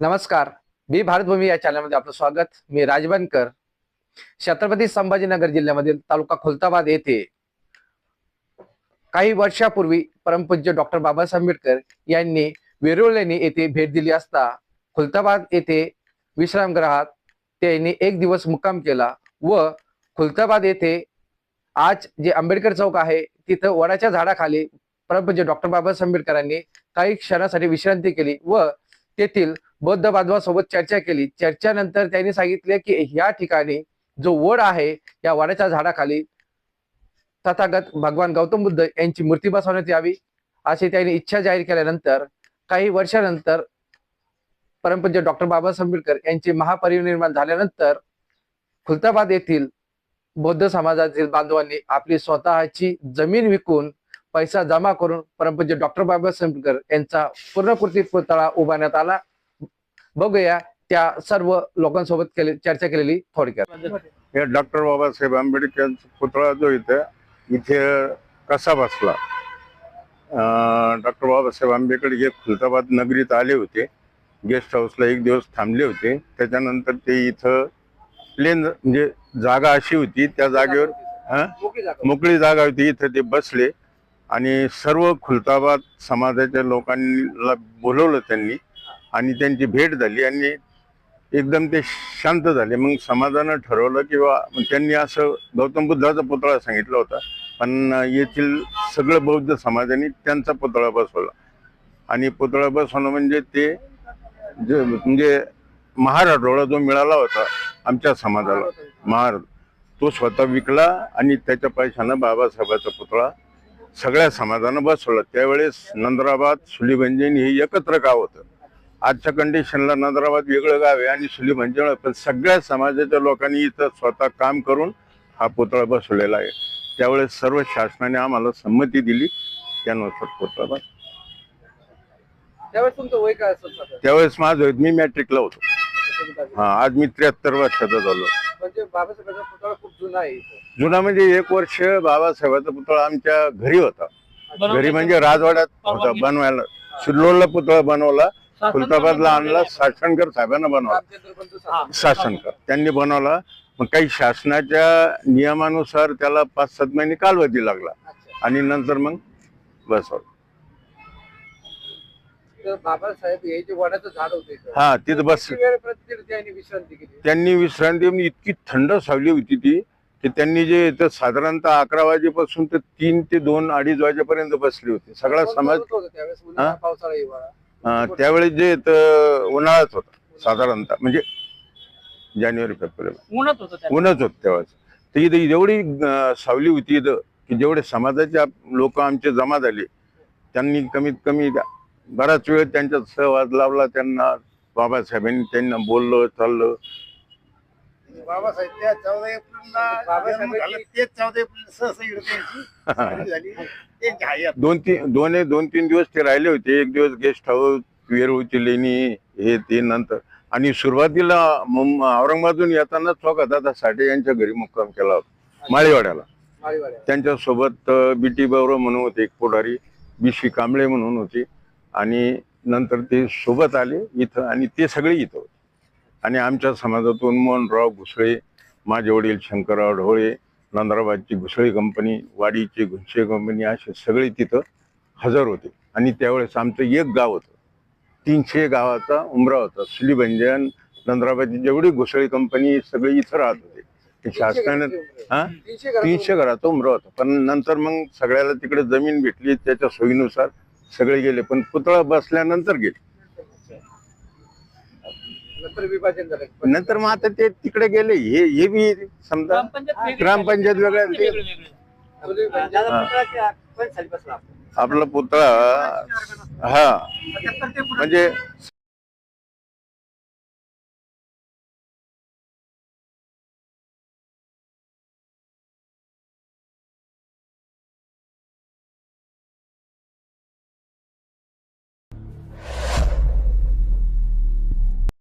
नमस्कार. मी भारतभूमी या चॅनलमध्ये आपलं स्वागत. मी राजबनकर. छत्रपती संभाजीनगर जिल्ह्यामधील तालुका खुलताबाद येथे काही वर्षापूर्वी परमपूज्य डॉक्टर बाबासाहेब आंबेडकर यांनी वेरुळलेणी येथे भेट दिली असता खुलताबाद येथे विश्रामगृहात त्यांनी एक दिवस मुक्काम केला व खुलताबाद येथे आज जे आंबेडकर चौक आहे तिथं वडाच्या झाडाखाली परमपूज्य डॉक्टर बाबासाहेब आंबेडकरांनी काही क्षणासाठी विश्रांती केली व तेथील बौद्ध बांधवासोबत चर्चा केली. चर्चानंतर त्यांनी सांगितले की या ठिकाणी जो वड आहे या वडाच्या झाडाखाली तथागत भगवान गौतम बुद्ध यांची मूर्ती बसवण्यात यावी अशी त्यांनी इच्छा जाहीर केल्यानंतर काही वर्षानंतर परमपंच डॉक्टर बाबासाहेब आंबेडकर यांचे महापरिनिर्माण झाल्यानंतर खुलताबाद येथील बौद्ध समाजातील बांधवांनी आपली स्वतःची जमीन विकून पैसा जमा करून परमपंच डॉक्टर बाबासाहेब आंबेडकर यांचा पूर्णकृती पुतळा उभारण्यात आला. बघूया त्या सर्व लोकांसोबत केले चर्चा केलेली थोडक्यात. हे डॉक्टर बाबासाहेब आंबेडकर यांचा पुतळा जो इथे इथे कसा बसला? डॉक्टर बाबासाहेब आंबेडकर हे खुलताबाद नगरीत आले होते. गेस्ट हाऊसला एक दिवस थांबले होते. त्याच्यानंतर ते इथं प्लेन म्हणजे जागा अशी होती त्या जागेवर हा? मोकळी जागा होती इथं ते बसले. आणि सर्व खुलताबाद समाजाच्या लोकांना बोलवलं त्यांनी. आणि त्यांची भेट झाली आणि एकदम ते शांत झाले. मग समाजानं ठरवलं किंवा त्यांनी असं गौतम बुद्धाचा पुतळा सांगितला होता. पण येथील सगळं बौद्ध समाजाने त्यांचा पुतळा बसवला. आणि पुतळा बसवणं म्हणजे ते जे म्हणजे महाराष्ट्राला जो मिळाला होता आमच्या समाजाला महार तो स्वतः विकला आणि त्याच्या पैशानं बाबासाहेबाचा पुतळा सगळ्या समाजानं बसवला. त्यावेळेस नंदराबाद सुलीभंजन हे एकत्र गाव होतं. आजच्या कंडिशनला नंदराबाद वेगळं गाव आहे आणि सुलीभंजन पण सगळ्या समाजाच्या लोकांनी इथं स्वतः काम करून हा पुतळा बसवलेला आहे. त्यावेळेस सर्व शासनाने आम्हाला संमती दिली. त्यानुसार पुतळा बस त्यावेळेस तुमचं वय काय असेल त्यावेळेस माझं मी मॅट्रिकला होतो. हा आज मी त्र्याहत्तर वर्षाचा झालो. म्हणजे बाबासाहेबांचा पुतळा खूप जुना आहे जुना म्हणजे एक वर्ष बाबासाहेबाचा पुतळा आमच्या घरी होता. घरी म्हणजे राजवाड्यात होता बनवायला सिल्लोडला पुतळा बनवला. खुलताबादला आणला शासनकर साहेबांना बनवला. शासनकर त्यांनी बनवला. मग काही शासनाच्या नियमानुसार त्याला पाच सात महिने कालावधी लागला. आणि नंतर मग बसवलं बाबासाहेब हे जे वडाचं झाड होते हा तिथं बस त्यांनी विश्रांती म्हणजे इतकी थंड सावली होती ती की त्यांनी जे साधारणतः अकरा वाजेपासून ते तीन ते दोन अडीच वाजेपर्यंत बसले होते. सगळा समाज हा? पावसाळा त्यावेळेस जे उन्हाळाच होता साधारणतः म्हणजे जानेवारी फेब्रुवारी. उन्हात होतं त्या ऊनच होत तेव्हाच तर इथं एवढी अं, सावली होती इथं की जेवढे समाजाचे लोक आमचे जमा झाले त्यांनी कमीत कमी बराच वेळ त्यांच्यात सहवाद लावला त्यांना बाबासाहेबांनी त्यांना बोललं चाललं. बाबासाहेब त्या चौदा एप्रिलला बाबासाहेबांची- जन्म झाला, तेच चौदा एप्रिल सहसा इकडे त्यांची झाली. झाली. त्यांची हयात. दोन तीन दोन दोन तीन दिवस ते राहिले होते. एक दिवस गेस्ट हाऊस वेरूळची लेणी हे ते नंतर. आणि सुरुवातीला मुं- औरंगाबादून येताना चौका दादा साठे यांच्या घरी मुक्काम केला होता. माळीवाड्याला. माळीवाड्या. त्यांच्यासोबत बीटी बावरा म्हणून होते. एक पुढारी बी सी कांबळे म्हणून होते. आणि नंतर ते सोबत आले इथं आणि ते सगळे इथं होते. आणि आमच्या समाजातून मोहनराव घुसळे माझे वडील शंकरराव ढोळे नंदराबादची घुसळे कंपनी वाडीची घुसळे कंपनी असे सगळे तिथं हजर होते. आणि त्यावेळेस आमचं एक गाव होतं. तीनशे गावाचा उमरा होता. सुलीभंजन नंदराबादची जेवढी घुसळे कंपनी सगळे इथं राहत होते. शासनाने हा? तीनशे घराचा उमरा होता. पण नंतर मग सगळ्याला तिकडे जमीन भेटली. त्याच्या सोयीनुसार सगळे गेले. पण पुतळा बसल्यानंतर गेले. नंतर विभाजन झालं. नंतर मग आता ते तिकडे गेले. हे हे बी समजा ग्रामपंचायत वेगळी ग्रामपंचायत वेगळे. आपला पुतळा हा. म्हणजे